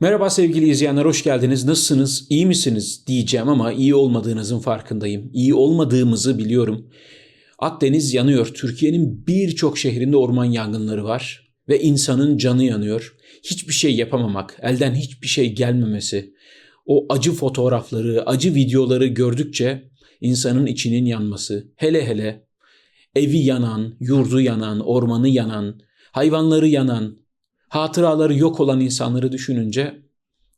Merhaba sevgili izleyenler, hoş geldiniz. Nasılsınız, iyi misiniz diyeceğim ama iyi olmadığınızın farkındayım. İyi olmadığımızı biliyorum. Akdeniz yanıyor. Türkiye'nin birçok şehrinde orman yangınları var ve insanın canı yanıyor. Hiçbir şey yapamamak, elden hiçbir şey gelmemesi, o acı fotoğrafları, acı videoları gördükçe insanın içinin yanması, hele hele evi yanan, yurdu yanan, ormanı yanan, hayvanları yanan, hatıraları yok olan insanları düşününce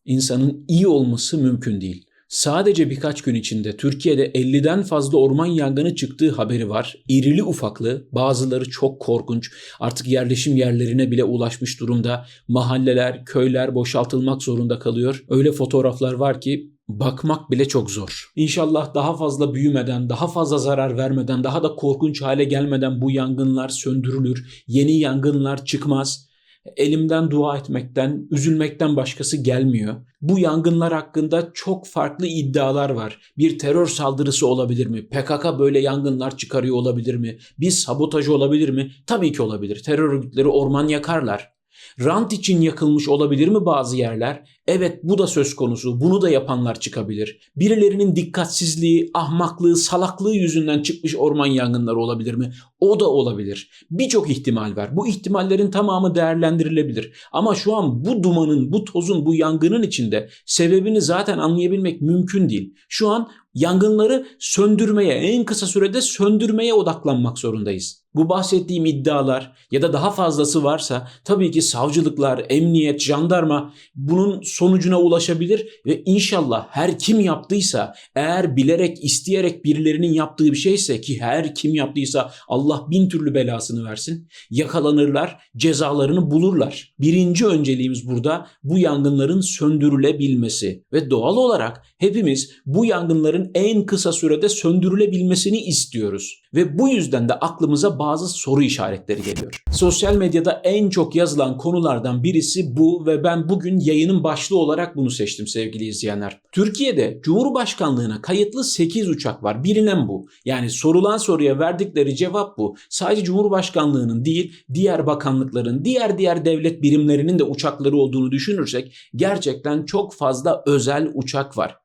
insanın iyi olması mümkün değil. Sadece birkaç gün içinde Türkiye'de 50'den fazla orman yangını çıktığı haberi var. İrili ufaklı, bazıları çok korkunç. Artık yerleşim yerlerine bile ulaşmış durumda. Mahalleler, köyler boşaltılmak zorunda kalıyor. Öyle fotoğraflar var ki bakmak bile çok zor. İnşallah daha fazla büyümeden, daha fazla zarar vermeden, daha da korkunç hale gelmeden bu yangınlar söndürülür. Yeni yangınlar çıkmaz elimden dua etmekten, üzülmekten başkası gelmiyor. Bu yangınlar hakkında çok farklı iddialar var. Bir terör saldırısı olabilir mi? PKK böyle yangınlar çıkarıyor olabilir mi? Bir sabotaj olabilir mi? Tabii ki olabilir. Terör örgütleri orman yakarlar. Rant için yakılmış olabilir mi bazı yerler? Evet bu da söz konusu. Bunu da yapanlar çıkabilir. Birilerinin dikkatsizliği, ahmaklığı, salaklığı yüzünden çıkmış orman yangınları olabilir mi? O da olabilir. Birçok ihtimal var. Bu ihtimallerin tamamı değerlendirilebilir. Ama şu an bu dumanın, bu tozun, bu yangının içinde sebebini zaten anlayabilmek mümkün değil. Şu an yangınları söndürmeye, en kısa sürede söndürmeye odaklanmak zorundayız. Bu bahsettiğim iddialar ya da daha fazlası varsa tabii ki savcılıklar, emniyet, jandarma bunun sonucuna ulaşabilir ve inşallah her kim yaptıysa eğer bilerek, isteyerek birilerinin yaptığı bir şeyse ki her kim yaptıysa Allah bin türlü belasını versin. Yakalanırlar, cezalarını bulurlar. Birinci önceliğimiz burada bu yangınların söndürülebilmesi ve doğal olarak hepimiz bu yangınların en kısa sürede söndürülebilmesini istiyoruz. Ve bu yüzden de aklımıza bazı soru işaretleri geliyor. Sosyal medyada en çok yazılan konulardan birisi bu ve ben bugün yayının başlığı olarak bunu seçtim sevgili izleyenler. Türkiye'de Cumhurbaşkanlığına kayıtlı 8 uçak var. Bilinen bu. Yani sorulan soruya verdikleri cevap bu. Sadece Cumhurbaşkanlığının değil, diğer bakanlıkların, diğer diğer devlet birimlerinin de uçakları olduğunu düşünürsek gerçekten çok fazla özel uçak var.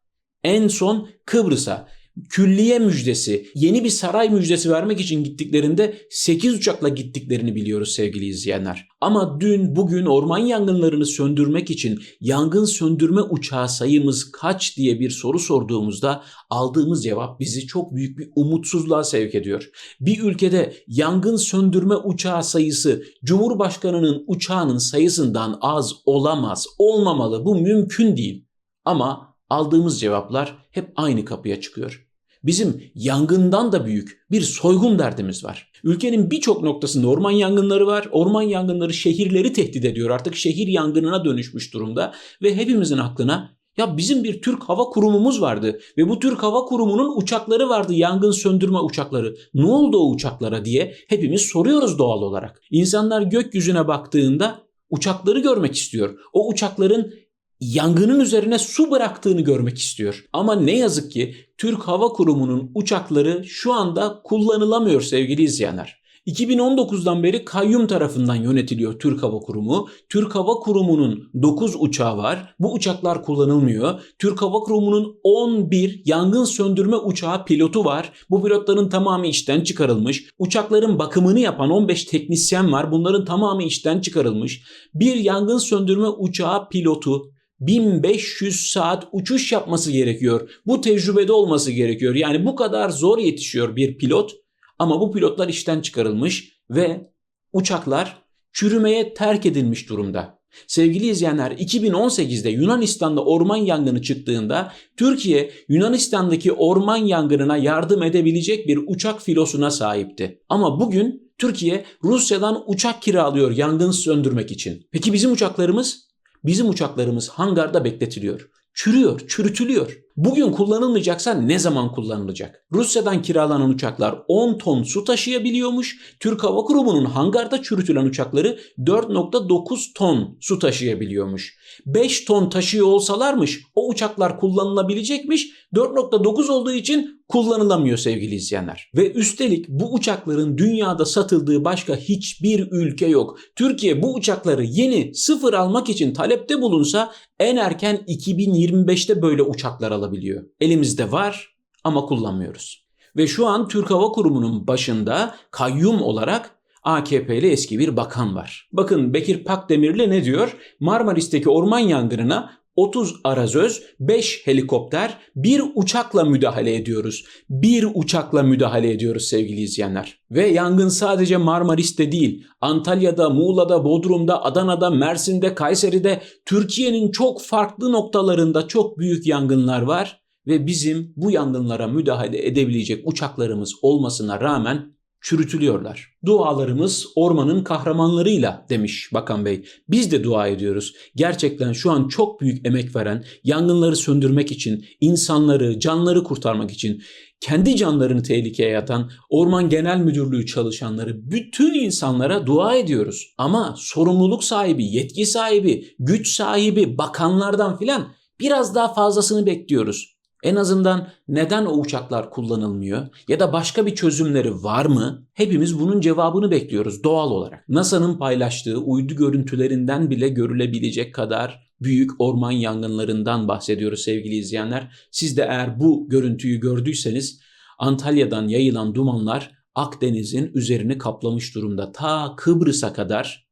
En son Kıbrıs'a külliye müjdesi, yeni bir saray müjdesi vermek için gittiklerinde 8 uçakla gittiklerini biliyoruz sevgili izleyenler. Ama dün bugün orman yangınlarını söndürmek için yangın söndürme uçağı sayımız kaç diye bir soru sorduğumuzda aldığımız cevap bizi çok büyük bir umutsuzluğa sevk ediyor. Bir ülkede yangın söndürme uçağı sayısı Cumhurbaşkanının uçağının sayısından az olamaz, olmamalı. Bu mümkün değil. Ama aldığımız cevaplar hep aynı kapıya çıkıyor. Bizim yangından da büyük bir soygun derdimiz var. Ülkenin birçok noktasında orman yangınları var. Orman yangınları şehirleri tehdit ediyor. Artık şehir yangınına dönüşmüş durumda ve hepimizin aklına ya bizim bir Türk Hava Kurumumuz vardı ve bu Türk Hava Kurumu'nun uçakları vardı yangın söndürme uçakları. Ne oldu o uçaklara diye hepimiz soruyoruz doğal olarak. İnsanlar gökyüzüne baktığında uçakları görmek istiyor. O uçakların yangının üzerine su bıraktığını görmek istiyor. Ama ne yazık ki Türk Hava Kurumu'nun uçakları şu anda kullanılamıyor sevgili izleyenler. 2019'dan beri kayyum tarafından yönetiliyor Türk Hava Kurumu. Türk Hava Kurumu'nun 9 uçağı var. Bu uçaklar kullanılmıyor. Türk Hava Kurumu'nun 11 yangın söndürme uçağı pilotu var. Bu pilotların tamamı işten çıkarılmış. Uçakların bakımını yapan 15 teknisyen var. Bunların tamamı işten çıkarılmış. Bir yangın söndürme uçağı pilotu 1500 saat uçuş yapması gerekiyor. Bu tecrübede olması gerekiyor. Yani bu kadar zor yetişiyor bir pilot ama bu pilotlar işten çıkarılmış ve uçaklar çürümeye terk edilmiş durumda. Sevgili izleyenler 2018'de Yunanistan'da orman yangını çıktığında Türkiye Yunanistan'daki orman yangınına yardım edebilecek bir uçak filosuna sahipti. Ama bugün Türkiye Rusya'dan uçak kiralıyor yangın söndürmek için. Peki bizim uçaklarımız? Bizim uçaklarımız hangarda bekletiliyor. Çürüyor, çürütülüyor. Bugün kullanılmayacaksa ne zaman kullanılacak? Rusya'dan kiralanan uçaklar 10 ton su taşıyabiliyormuş. Türk Hava Kurumu'nun hangarda çürütülen uçakları 4.9 ton su taşıyabiliyormuş. 5 ton taşıyor olsalarmış o uçaklar kullanılabilecekmiş. 4.9 olduğu için kullanılamıyor sevgili izleyenler. Ve üstelik bu uçakların dünyada satıldığı başka hiçbir ülke yok. Türkiye bu uçakları yeni sıfır almak için talepte bulunsa en erken 2025'te böyle uçaklar alabiliyor. Elimizde var ama kullanmıyoruz. Ve şu an Türk Hava Kurumu'nun başında kayyum olarak AKP'li eski bir bakan var. Bakın Bekir Pakdemirli ne diyor? Marmaris'teki orman yangınına 30 arazöz, 5 helikopter, bir uçakla müdahale ediyoruz. Bir uçakla müdahale ediyoruz sevgili izleyenler. Ve yangın sadece Marmaris'te değil, Antalya'da, Muğla'da, Bodrum'da, Adana'da, Mersin'de, Kayseri'de, Türkiye'nin çok farklı noktalarında çok büyük yangınlar var. Ve bizim bu yangınlara müdahale edebilecek uçaklarımız olmasına rağmen çürütülüyorlar. Dualarımız ormanın kahramanlarıyla demiş Bakan Bey. Biz de dua ediyoruz. Gerçekten şu an çok büyük emek veren, yangınları söndürmek için, insanları, canları kurtarmak için, kendi canlarını tehlikeye atan Orman Genel Müdürlüğü çalışanları, bütün insanlara dua ediyoruz. Ama sorumluluk sahibi, yetki sahibi, güç sahibi, bakanlardan filan biraz daha fazlasını bekliyoruz. En azından neden o uçaklar kullanılmıyor ya da başka bir çözümleri var mı? Hepimiz bunun cevabını bekliyoruz doğal olarak. NASA'nın paylaştığı uydu görüntülerinden bile görülebilecek kadar büyük orman yangınlarından bahsediyoruz sevgili izleyenler. Siz de eğer bu görüntüyü gördüyseniz Antalya'dan yayılan dumanlar Akdeniz'in üzerini kaplamış durumda. Ta Kıbrıs'a kadar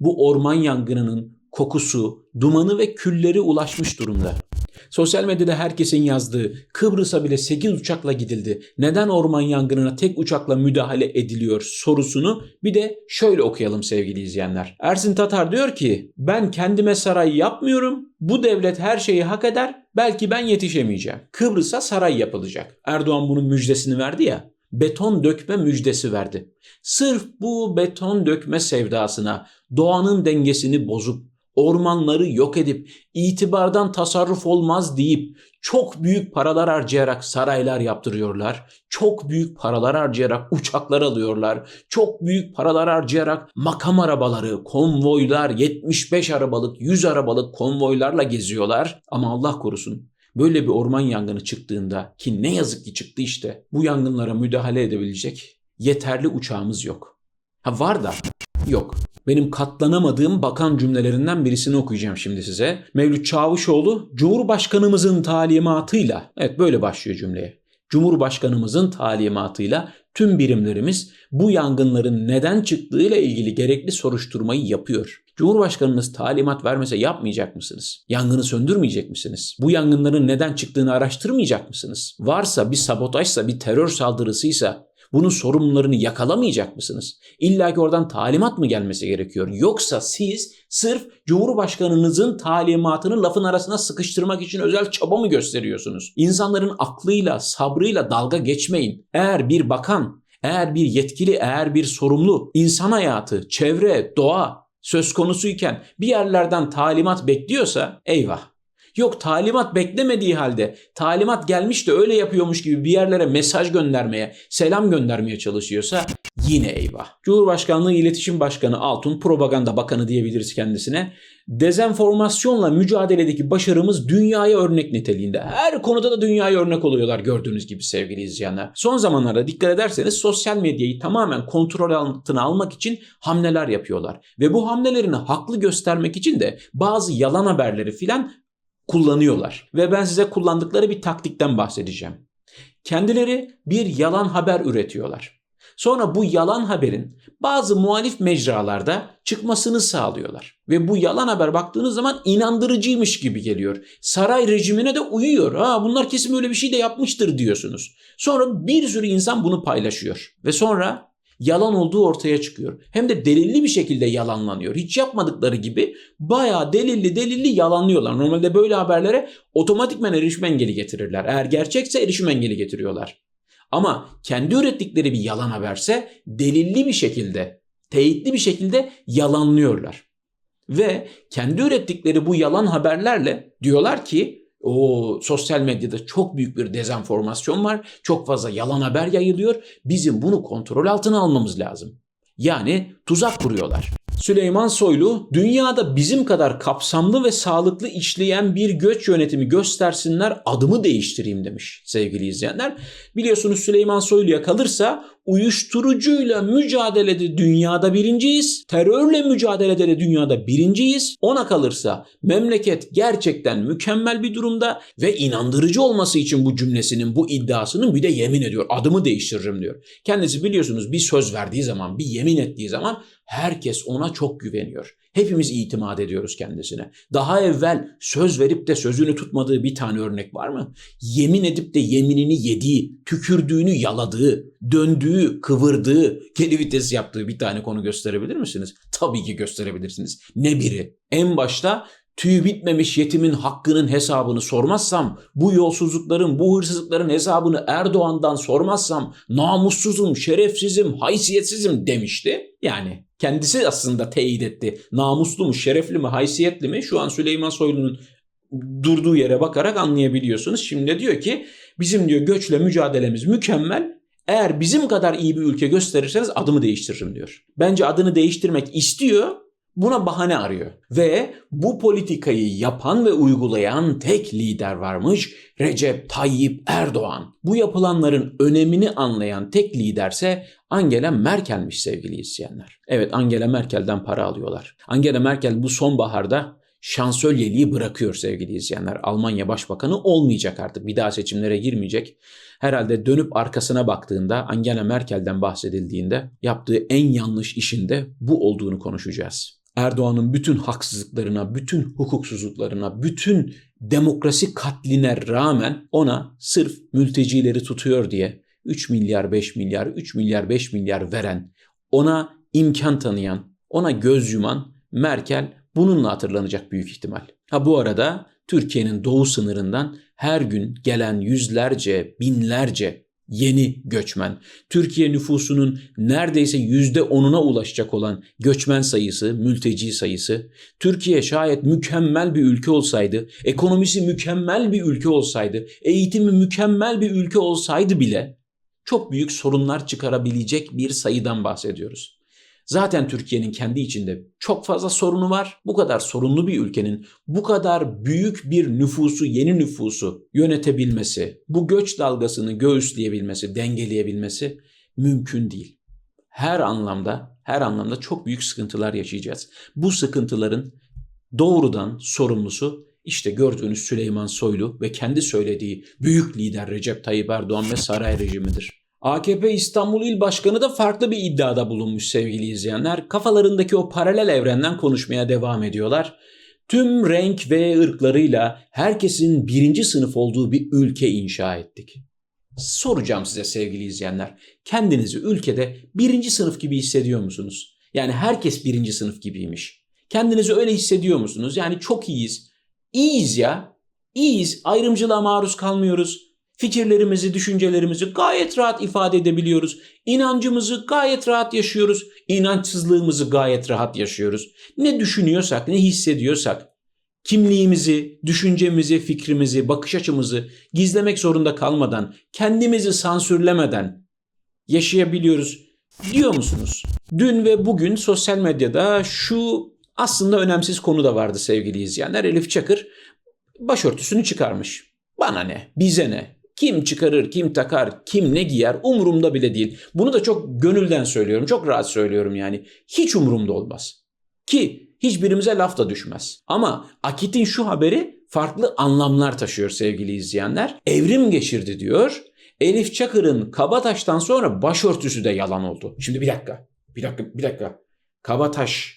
bu orman yangınının kokusu, dumanı ve külleri ulaşmış durumda. Sosyal medyada herkesin yazdığı Kıbrıs'a bile 8 uçakla gidildi. Neden orman yangınına tek uçakla müdahale ediliyor sorusunu bir de şöyle okuyalım sevgili izleyenler. Ersin Tatar diyor ki ben kendime saray yapmıyorum. Bu devlet her şeyi hak eder. Belki ben yetişemeyeceğim. Kıbrıs'a saray yapılacak. Erdoğan bunun müjdesini verdi ya beton dökme müjdesi verdi. Sırf bu beton dökme sevdasına doğanın dengesini bozup ormanları yok edip itibardan tasarruf olmaz deyip çok büyük paralar harcayarak saraylar yaptırıyorlar. Çok büyük paralar harcayarak uçaklar alıyorlar. Çok büyük paralar harcayarak makam arabaları, konvoylar, 75 arabalık, 100 arabalık konvoylarla geziyorlar. Ama Allah korusun böyle bir orman yangını çıktığında ki ne yazık ki çıktı işte bu yangınlara müdahale edebilecek yeterli uçağımız yok. Ha var da yok. Benim katlanamadığım bakan cümlelerinden birisini okuyacağım şimdi size. Mevlüt Çavuşoğlu Cumhurbaşkanımızın talimatıyla evet böyle başlıyor cümleye. Cumhurbaşkanımızın talimatıyla tüm birimlerimiz bu yangınların neden çıktığıyla ilgili gerekli soruşturmayı yapıyor. Cumhurbaşkanınız talimat vermese yapmayacak mısınız? Yangını söndürmeyecek misiniz? Bu yangınların neden çıktığını araştırmayacak mısınız? Varsa bir sabotajsa, bir terör saldırısıysa bunun sorumlularını yakalamayacak mısınız? İlla ki oradan talimat mı gelmesi gerekiyor? Yoksa siz sırf Cumhurbaşkanınızın talimatını lafın arasına sıkıştırmak için özel çaba mı gösteriyorsunuz? İnsanların aklıyla, sabrıyla dalga geçmeyin. Eğer bir bakan, eğer bir yetkili, eğer bir sorumlu insan hayatı, çevre, doğa söz konusuyken bir yerlerden talimat bekliyorsa eyvah Yok talimat beklemediği halde talimat gelmiş de öyle yapıyormuş gibi bir yerlere mesaj göndermeye, selam göndermeye çalışıyorsa yine eyvah. Cumhurbaşkanlığı İletişim Başkanı Altun, Propaganda Bakanı diyebiliriz kendisine. Dezenformasyonla mücadeledeki başarımız dünyaya örnek niteliğinde. Her konuda da dünyaya örnek oluyorlar gördüğünüz gibi sevgili izleyenler. Son zamanlarda dikkat ederseniz sosyal medyayı tamamen kontrol altına almak için hamleler yapıyorlar. Ve bu hamlelerini haklı göstermek için de bazı yalan haberleri filan kullanıyorlar. Ve ben size kullandıkları bir taktikten bahsedeceğim. Kendileri bir yalan haber üretiyorlar. Sonra bu yalan haberin bazı muhalif mecralarda çıkmasını sağlıyorlar. Ve bu yalan haber baktığınız zaman inandırıcıymış gibi geliyor. Saray rejimine de uyuyor. Ha bunlar kesin öyle bir şey de yapmıştır diyorsunuz. Sonra bir sürü insan bunu paylaşıyor. Ve sonra yalan olduğu ortaya çıkıyor. Hem de delilli bir şekilde yalanlanıyor. Hiç yapmadıkları gibi bayağı delilli delilli yalanlıyorlar. Normalde böyle haberlere otomatikmen erişim engeli getirirler. Eğer gerçekse erişim engeli getiriyorlar. Ama kendi ürettikleri bir yalan haberse delilli bir şekilde, teyitli bir şekilde yalanlıyorlar. Ve kendi ürettikleri bu yalan haberlerle diyorlar ki O sosyal medyada çok büyük bir dezenformasyon var. Çok fazla yalan haber yayılıyor. Bizim bunu kontrol altına almamız lazım. Yani tuzak kuruyorlar. Süleyman Soylu, dünyada bizim kadar kapsamlı ve sağlıklı işleyen bir göç yönetimi göstersinler adımı değiştireyim demiş sevgili izleyenler. Biliyorsunuz Süleyman Soylu'ya kalırsa uyuşturucuyla mücadelede dünyada birinciyiz. Terörle mücadelede de dünyada birinciyiz. Ona kalırsa memleket gerçekten mükemmel bir durumda ve inandırıcı olması için bu cümlesinin, bu iddiasının bir de yemin ediyor. Adımı değiştiririm diyor. Kendisi biliyorsunuz bir söz verdiği zaman, bir yemin ettiği zaman herkes ona çok güveniyor. Hepimiz itimat ediyoruz kendisine. Daha evvel söz verip de sözünü tutmadığı bir tane örnek var mı? Yemin edip de yeminini yediği, tükürdüğünü yaladığı, döndüğü, kıvırdığı, geri vites yaptığı bir tane konu gösterebilir misiniz? Tabii ki gösterebilirsiniz. Ne biri? En başta tüy bitmemiş yetimin hakkının hesabını sormazsam, bu yolsuzlukların, bu hırsızlıkların hesabını Erdoğan'dan sormazsam namussuzum, şerefsizim, haysiyetsizim demişti. Yani kendisi aslında teyit etti. Namuslu mu, şerefli mi, haysiyetli mi? Şu an Süleyman Soylu'nun durduğu yere bakarak anlayabiliyorsunuz. Şimdi diyor ki bizim diyor göçle mücadelemiz mükemmel. Eğer bizim kadar iyi bir ülke gösterirseniz adımı değiştiririm diyor. Bence adını değiştirmek istiyor buna bahane arıyor. Ve bu politikayı yapan ve uygulayan tek lider varmış Recep Tayyip Erdoğan. Bu yapılanların önemini anlayan tek liderse Angela Merkel'miş sevgili izleyenler. Evet Angela Merkel'den para alıyorlar. Angela Merkel bu sonbaharda şansölyeliği bırakıyor sevgili izleyenler. Almanya Başbakanı olmayacak artık. Bir daha seçimlere girmeyecek. Herhalde dönüp arkasına baktığında Angela Merkel'den bahsedildiğinde yaptığı en yanlış işinde bu olduğunu konuşacağız. Erdoğan'ın bütün haksızlıklarına, bütün hukuksuzluklarına, bütün demokrasi katline rağmen ona sırf mültecileri tutuyor diye 3 milyar 5 milyar, 3 milyar 5 milyar veren, ona imkan tanıyan, ona göz yuman Merkel bununla hatırlanacak büyük ihtimal. Ha bu arada Türkiye'nin doğu sınırından her gün gelen yüzlerce, binlerce yeni göçmen. Türkiye nüfusunun neredeyse yüzde onuna ulaşacak olan göçmen sayısı, mülteci sayısı. Türkiye şayet mükemmel bir ülke olsaydı, ekonomisi mükemmel bir ülke olsaydı, eğitimi mükemmel bir ülke olsaydı bile çok büyük sorunlar çıkarabilecek bir sayıdan bahsediyoruz. Zaten Türkiye'nin kendi içinde çok fazla sorunu var. Bu kadar sorunlu bir ülkenin bu kadar büyük bir nüfusu, yeni nüfusu yönetebilmesi, bu göç dalgasını göğüsleyebilmesi, dengeleyebilmesi mümkün değil. Her anlamda, her anlamda çok büyük sıkıntılar yaşayacağız. Bu sıkıntıların doğrudan sorumlusu işte gördüğünüz Süleyman Soylu ve kendi söylediği büyük lider Recep Tayyip Erdoğan ve saray rejimidir. AKP İstanbul İl Başkanı da farklı bir iddiada bulunmuş sevgili izleyenler. Kafalarındaki o paralel evrenden konuşmaya devam ediyorlar. Tüm renk ve ırklarıyla herkesin birinci sınıf olduğu bir ülke inşa ettik. Soracağım size sevgili izleyenler. Kendinizi ülkede birinci sınıf gibi hissediyor musunuz? Yani herkes birinci sınıf gibiymiş. Kendinizi öyle hissediyor musunuz? Yani çok iyiyiz. İyiyiz ya. İyiyiz. Ayrımcılığa maruz kalmıyoruz. Fikirlerimizi, düşüncelerimizi gayet rahat ifade edebiliyoruz. İnancımızı gayet rahat yaşıyoruz. İnançsızlığımızı gayet rahat yaşıyoruz. Ne düşünüyorsak, ne hissediyorsak kimliğimizi, düşüncemizi, fikrimizi, bakış açımızı gizlemek zorunda kalmadan, kendimizi sansürlemeden yaşayabiliyoruz diyor musunuz? Dün ve bugün sosyal medyada şu aslında önemsiz konu da vardı sevgili izleyenler. Elif Çakır başörtüsünü çıkarmış. Bana ne? Bize ne? Kim çıkarır, kim takar, kim ne giyer umurumda bile değil. Bunu da çok gönülden söylüyorum, çok rahat söylüyorum yani. Hiç umurumda olmaz. Ki hiçbirimize laf da düşmez. Ama Akit'in şu haberi farklı anlamlar taşıyor sevgili izleyenler. Evrim geçirdi diyor. Elif Çakır'ın Kabataş'tan sonra başörtüsü de yalan oldu. Şimdi bir dakika, bir dakika, bir dakika. Kabataş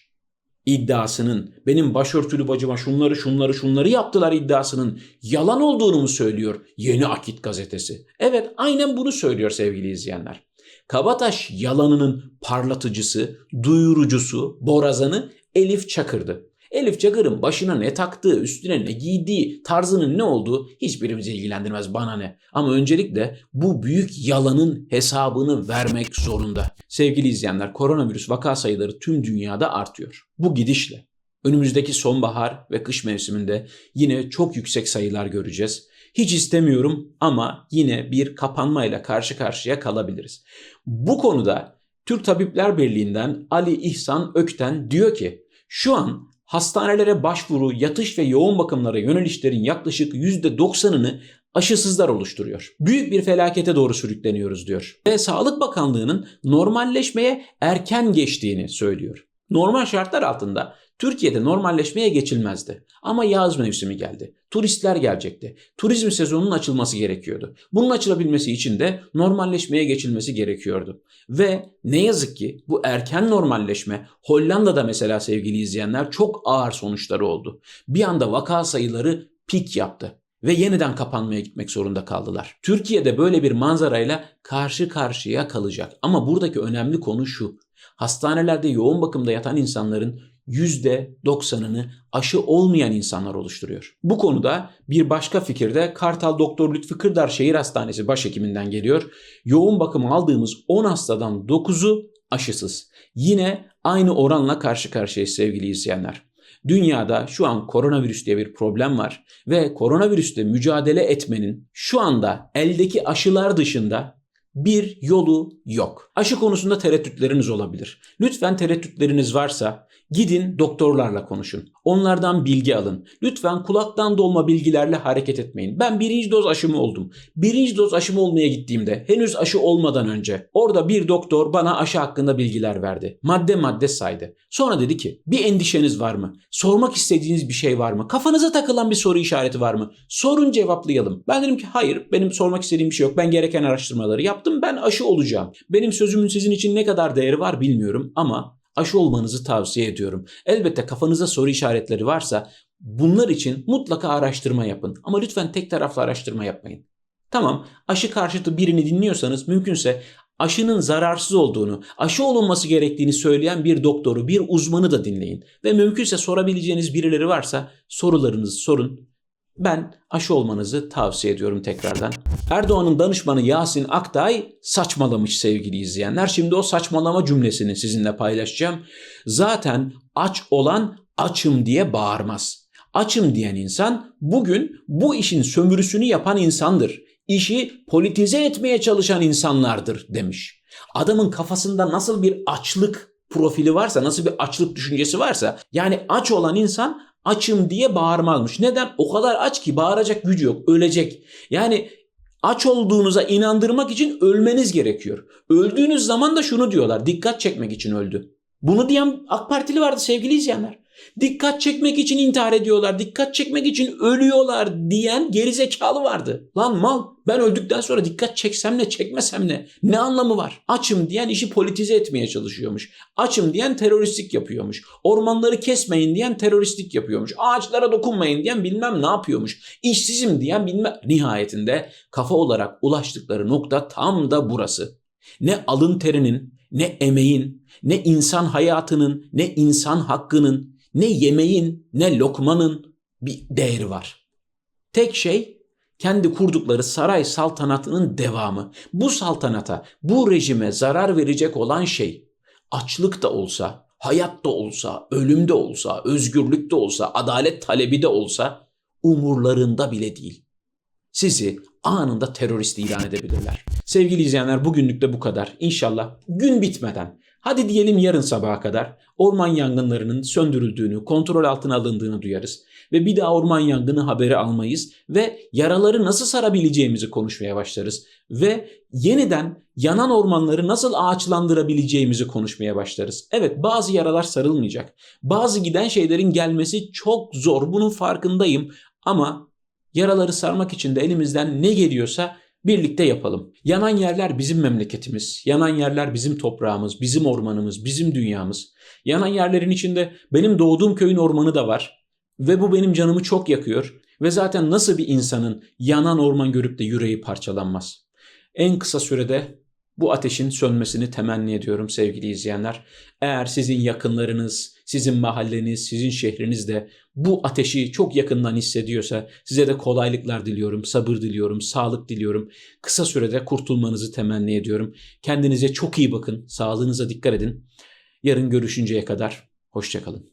iddiasının benim başörtülü bacıma şunları şunları şunları yaptılar iddiasının yalan olduğunu mu söylüyor Yeni Akit gazetesi? Evet aynen bunu söylüyor sevgili izleyenler. Kabataş yalanının parlatıcısı, duyurucusu, borazanı Elif Çakır'dı. Elif Çakır'ın başına ne taktığı, üstüne ne giydiği, tarzının ne olduğu hiçbirimizi ilgilendirmez bana ne. Ama öncelikle bu büyük yalanın hesabını vermek zorunda. Sevgili izleyenler, koronavirüs vaka sayıları tüm dünyada artıyor. Bu gidişle Önümüzdeki sonbahar ve kış mevsiminde yine çok yüksek sayılar göreceğiz. Hiç istemiyorum ama yine bir kapanmayla karşı karşıya kalabiliriz. Bu konuda Türk Tabipler Birliği'nden Ali İhsan Ökten diyor ki şu an hastanelere başvuru, yatış ve yoğun bakımlara yönelişlerin yaklaşık %90'ını aşısızlar oluşturuyor. Büyük bir felakete doğru sürükleniyoruz diyor. Ve Sağlık Bakanlığı'nın normalleşmeye erken geçtiğini söylüyor. Normal şartlar altında Türkiye'de normalleşmeye geçilmezdi. Ama yaz mevsimi geldi. Turistler gelecekti. Turizm sezonunun açılması gerekiyordu. Bunun açılabilmesi için de normalleşmeye geçilmesi gerekiyordu. Ve ne yazık ki bu erken normalleşme Hollanda'da mesela sevgili izleyenler çok ağır sonuçları oldu. Bir anda vaka sayıları pik yaptı ve yeniden kapanmaya gitmek zorunda kaldılar. Türkiye'de böyle bir manzarayla karşı karşıya kalacak. Ama buradaki önemli konu şu. Hastanelerde yoğun bakımda yatan insanların %90'ını aşı olmayan insanlar oluşturuyor. Bu konuda bir başka fikir de Kartal Doktor Lütfü Kırdar Şehir Hastanesi başhekiminden geliyor. Yoğun bakım aldığımız 10 hastadan 9'u aşısız. Yine aynı oranla karşı karşıyayız sevgili izleyenler. Dünyada şu an koronavirüs diye bir problem var ve koronavirüsle mücadele etmenin şu anda eldeki aşılar dışında bir yolu yok. Aşı konusunda tereddütleriniz olabilir. Lütfen tereddütleriniz varsa gidin doktorlarla konuşun. Onlardan bilgi alın. Lütfen kulaktan dolma bilgilerle hareket etmeyin. Ben birinci doz aşımı oldum. Birinci doz aşımı olmaya gittiğimde henüz aşı olmadan önce orada bir doktor bana aşı hakkında bilgiler verdi. Madde madde saydı. Sonra dedi ki bir endişeniz var mı? Sormak istediğiniz bir şey var mı? Kafanıza takılan bir soru işareti var mı? Sorun cevaplayalım. Ben dedim ki hayır benim sormak istediğim bir şey yok. Ben gereken araştırmaları yaptım. Ben aşı olacağım. Benim sözümün sizin için ne kadar değeri var bilmiyorum ama aşı olmanızı tavsiye ediyorum. Elbette kafanıza soru işaretleri varsa bunlar için mutlaka araştırma yapın. Ama lütfen tek taraflı araştırma yapmayın. Tamam aşı karşıtı birini dinliyorsanız mümkünse aşının zararsız olduğunu, aşı olunması gerektiğini söyleyen bir doktoru, bir uzmanı da dinleyin. Ve mümkünse sorabileceğiniz birileri varsa sorularınızı sorun. Ben aşı olmanızı tavsiye ediyorum tekrardan. Erdoğan'ın danışmanı Yasin Aktay saçmalamış sevgili izleyenler. Şimdi o saçmalama cümlesini sizinle paylaşacağım. Zaten aç olan açım diye bağırmaz. Açım diyen insan bugün bu işin sömürüsünü yapan insandır. İşi politize etmeye çalışan insanlardır demiş. Adamın kafasında nasıl bir açlık profili varsa, nasıl bir açlık düşüncesi varsa yani aç olan insan açım diye bağırmazmış. Neden? O kadar aç ki bağıracak gücü yok. Ölecek. Yani aç olduğunuza inandırmak için ölmeniz gerekiyor. Öldüğünüz zaman da şunu diyorlar. Dikkat çekmek için öldü. Bunu diyen AK Partili vardı sevgili izleyenler. Dikkat çekmek için intihar ediyorlar, dikkat çekmek için ölüyorlar diyen gerizekalı vardı. Lan mal ben öldükten sonra dikkat çeksem ne çekmesem ne? Ne anlamı var? Açım diyen işi politize etmeye çalışıyormuş. Açım diyen teröristlik yapıyormuş. Ormanları kesmeyin diyen teröristlik yapıyormuş. Ağaçlara dokunmayın diyen bilmem ne yapıyormuş. İşsizim diyen bilmem... Nihayetinde kafa olarak ulaştıkları nokta tam da burası. Ne alın terinin, ne emeğin, ne insan hayatının, ne insan hakkının, ne yemeğin ne lokmanın bir değeri var. Tek şey kendi kurdukları saray saltanatının devamı. Bu saltanata, bu rejime zarar verecek olan şey açlık da olsa, hayat da olsa, ölüm de olsa, özgürlük de olsa, adalet talebi de olsa umurlarında bile değil. Sizi anında terörist ilan edebilirler. Sevgili izleyenler bugünlük de bu kadar. İnşallah gün bitmeden Hadi diyelim yarın sabaha kadar orman yangınlarının söndürüldüğünü, kontrol altına alındığını duyarız ve bir daha orman yangını haberi almayız ve yaraları nasıl sarabileceğimizi konuşmaya başlarız ve yeniden yanan ormanları nasıl ağaçlandırabileceğimizi konuşmaya başlarız. Evet bazı yaralar sarılmayacak. Bazı giden şeylerin gelmesi çok zor. Bunun farkındayım ama yaraları sarmak için de elimizden ne geliyorsa Birlikte yapalım. Yanan yerler bizim memleketimiz. Yanan yerler bizim toprağımız, bizim ormanımız, bizim dünyamız. Yanan yerlerin içinde benim doğduğum köyün ormanı da var. Ve bu benim canımı çok yakıyor. Ve zaten nasıl bir insanın yanan orman görüp de yüreği parçalanmaz. En kısa sürede bu ateşin sönmesini temenni ediyorum sevgili izleyenler. Eğer sizin yakınlarınız, sizin mahalleniz, sizin şehriniz de bu ateşi çok yakından hissediyorsa size de kolaylıklar diliyorum, sabır diliyorum, sağlık diliyorum. Kısa sürede kurtulmanızı temenni ediyorum. Kendinize çok iyi bakın, sağlığınıza dikkat edin. Yarın görüşünceye kadar hoşçakalın.